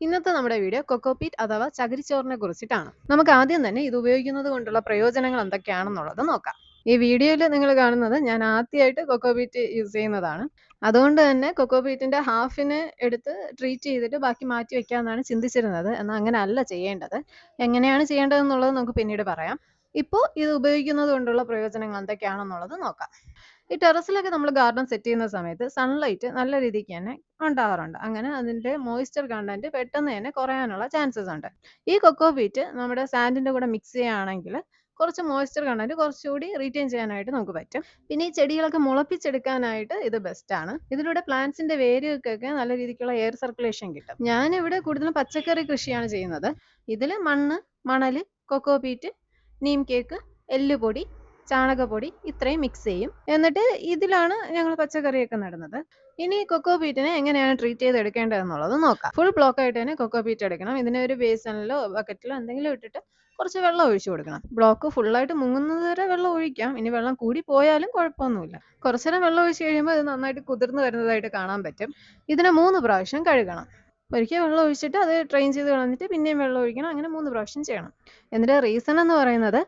ഇന്നത്തെ നമ്മുടെ video cocopeat അഥവാ ചകിരിച്ചോറിനെ കുറിച്ചിട്ടാണ്. നമുക്ക് ആദ്യം തന്നെ ഇത് ഉപയോഗിക്കുന്നത് കൊണ്ടുള്ള പ്രയോജനങ്ങൾ എന്തൊക്കെയാണെന്നുള്ളത് നോക്കാം. ഈ വീഡിയോയിൽ നിങ്ങൾ കാണുന്നത് ഞാൻ ആദ്യമായിട്ട് കൊക്കോപീറ്റ് യൂസ് ചെയ്യുന്നതാണ്. അതുകൊണ്ട് തന്നെ കൊക്കോപീറ്റിന്റെ ഹാഫിന് എടുത്ത് ട്രീറ്റ് ചെയ്തിട്ട് ബാക്കി മാറ്റി വെക്കാമെന്നാണ് ചിന്തിച്ചിരുന്നത്. എന്നാൽ അങ്ങനെ അല്ല ചെയ്യേണ്ടത്. എങ്ങനെയാണ് ചെയ്യേണ്ടതെന്നുള്ളത് നമുക്ക് പിന്നീട് പറയാം. ഇപ്പോൾ ഇത് ഉപയോഗിക്കുന്നത് കൊണ്ടുള്ള പ്രയോജനങ്ങൾ എന്തൊക്കെയാണെന്നുള്ളത് നോക്കാം. ഈ ടെറസിലൊക്കെ നമ്മൾ ഗാർഡൻ സെറ്റ് ചെയ്യുന്ന സമയത്ത് സൺലൈറ്റ് നല്ല രീതിക്ക് തന്നെ ഉണ്ടാവാറുണ്ട്. അങ്ങനെ അതിന്റെ മോയ്സ്ചർ കണ്ടന്റ് പെട്ടെന്ന് തന്നെ കുറയാനുള്ള ചാൻസസ് ഉണ്ട്. ഈ കൊക്കോ ബീറ്റ് നമ്മുടെ സാൻഡിന്റെ കൂടെ മിക്സ് ചെയ്യുകയാണെങ്കിൽ കുറച്ച് മോയ്സ്ചർ കണ്ടന്റ് കുറച്ചുകൂടി റീറ്റെയിൻ ചെയ്യാനായിട്ട് നമുക്ക് പറ്റും. പിന്നെ ഈ ചെടികളൊക്കെ മുളപ്പിച്ചെടുക്കാനായിട്ട് ഇത് ബെസ്റ്റ് ആണ്. ഇതിലൂടെ പ്ലാന്റ്സിന്റെ വേരുകൾക്കൊക്കെ നല്ല രീതിക്കുള്ള എയർ സർക്കുലേഷൻ കിട്ടും. ഞാൻ ഇവിടെ കൂടുതലും പച്ചക്കറി കൃഷിയാണ് ചെയ്യുന്നത്. ഇതിൽ മണ്ണ് മണൽ കൊക്കോ പീറ്റ് നീം കേക്ക് എല്ലുപൊടി ചാണകപ്പൊടി ഇത്രയും മിക്സ് ചെയ്യും. എന്നിട്ട് ഇതിലാണ് ഞങ്ങൾ പച്ചക്കറിയൊക്കെ നടുന്നത്. ഇനി കൊക്കോ പീറ്റിനെ എങ്ങനെയാണ് ട്രീറ്റ് ചെയ്ത് എടുക്കേണ്ടതെന്നുള്ളത് നോക്കാം. ഫുൾ ബ്ലോക്ക് ആയിട്ട് തന്നെ കൊക്കോ പീറ്റ് എടുക്കണം. ഇതിനെ ഒരു ബേസണിലോ ബക്കറ്റിലോ എന്തെങ്കിലും ഇട്ടിട്ട് കുറച്ച് വെള്ളം ഒഴിച്ചു കൊടുക്കണം. ബ്ലോക്ക് ഫുള്ളായിട്ട് മുങ്ങുന്നത് വരെ വെള്ളം ഒഴിക്കാം. ഇനി വെള്ളം കൂടി പോയാലും കുഴപ്പമൊന്നുമില്ല. കുറച്ചു നേരം വെള്ളം ഒഴിച്ച് കഴിയുമ്പോൾ ഇത് നന്നായിട്ട് കുതിർന്നു വരുന്നതായിട്ട് കാണാൻ പറ്റും. ഇതിനെ മൂന്ന് പ്രാവശ്യം കഴുകണം. ഒരിക്കൽ വെള്ളം ഒഴിച്ചിട്ട് അത് ട്രെയിൻ ചെയ്ത് കളഞ്ഞിട്ട് പിന്നെയും വെള്ളം ഒഴിക്കണം. അങ്ങനെ മൂന്ന് പ്രാവശ്യം ചെയ്യണം. എന്നിട്ട് റീസൺ എന്ന് പറയുന്നത്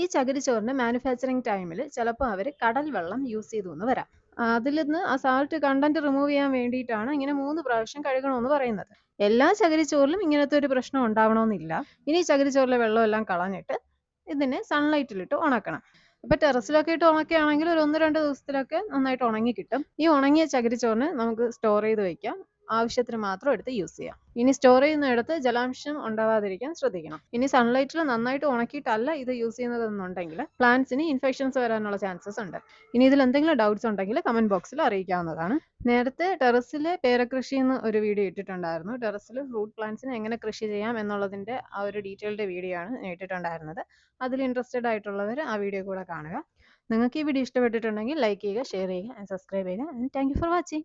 ഈ ചകിരിച്ചോറിന്റെ മാനുഫാക്ചറിങ് ടൈമിൽ ചിലപ്പോൾ അവർ കടൽ വെള്ളം യൂസ് ചെയ്തു എന്ന് വരാം. അതിൽ നിന്ന് ആ സാൾട്ട് കണ്ടന്റ് റിമൂവ് ചെയ്യാൻ വേണ്ടിയിട്ടാണ് ഇങ്ങനെ മൂന്ന് പ്രാവശ്യം കഴുകണമെന്ന് പറയുന്നത്. എല്ലാ ചകിരിച്ചോറിലും ഇങ്ങനത്തെ ഒരു പ്രശ്നം ഉണ്ടാവണമെന്നില്ല. ഇനി ചകിരിച്ചോറിലെ വെള്ളം എല്ലാം കളഞ്ഞിട്ട് ഇതിനെ സൺലൈറ്റിലിട്ട് ഉണക്കണം. ഇപ്പൊ ടെറസിലൊക്കെ ഇട്ട് ഉണക്കുകയാണെങ്കിൽ ഒരു ഒന്ന് രണ്ട് ദിവസത്തിലൊക്കെ നന്നായിട്ട് ഉണങ്ങി കിട്ടും. ഈ ഉണങ്ങിയ ചകിരിച്ചോറിന് നമുക്ക് സ്റ്റോർ ചെയ്ത് വെക്കാം. ആവശ്യത്തിന് മാത്രം എടുത്ത് യൂസ് ചെയ്യാം. ഇനി സ്റ്റോർ ചെയ്യുന്നിടത്ത് ജലാംശം ഉണ്ടാവാതിരിക്കാൻ ശ്രദ്ധിക്കണം. ഇനി സൺലൈറ്റിൽ നന്നായിട്ട് ഉണക്കിയിട്ടല്ല ഇത് യൂസ് ചെയ്യുന്നതെന്നുണ്ടെങ്കിൽ പ്ലാന്റ്സിന് ഇൻഫെക്ഷൻസ് വരാനുള്ള ചാൻസസ് ഉണ്ട്. ഇനി ഇതിൽ എന്തെങ്കിലും ഡൗട്ട്സ് ഉണ്ടെങ്കിൽ കമന്റ് ബോക്സിൽ അറിയിക്കാവുന്നതാണ്. നേരത്തെ ടെറസിലെ പേരകൃഷി എന്ന് ഒരു വീഡിയോ ഇട്ടിട്ടുണ്ടായിരുന്നു. ടെറസിൽ ഫ്രൂട്ട് പ്ലാന്റ്സിന് എങ്ങനെ കൃഷി ചെയ്യാം എന്നുള്ളതിന്റെ ആ ഒരു ഡീറ്റെയിൽഡ് വീഡിയോ ആണ് ഇട്ടിട്ടുണ്ടായിരുന്നത്. അതിൽ ഇൻട്രസ്റ്റഡ് ആയിട്ടുള്ളവർ ആ വീഡിയോ കൂടെ കാണുക. നിങ്ങൾക്ക് ഈ വീഡിയോ ഇഷ്ടപ്പെട്ടിട്ടുണ്ടെങ്കിൽ ലൈക്ക് ചെയ്യുക ഷെയർ ചെയ്യുക ആൻഡ് സബ്സ്ക്രൈബ് ചെയ്യുക. Thank you for watching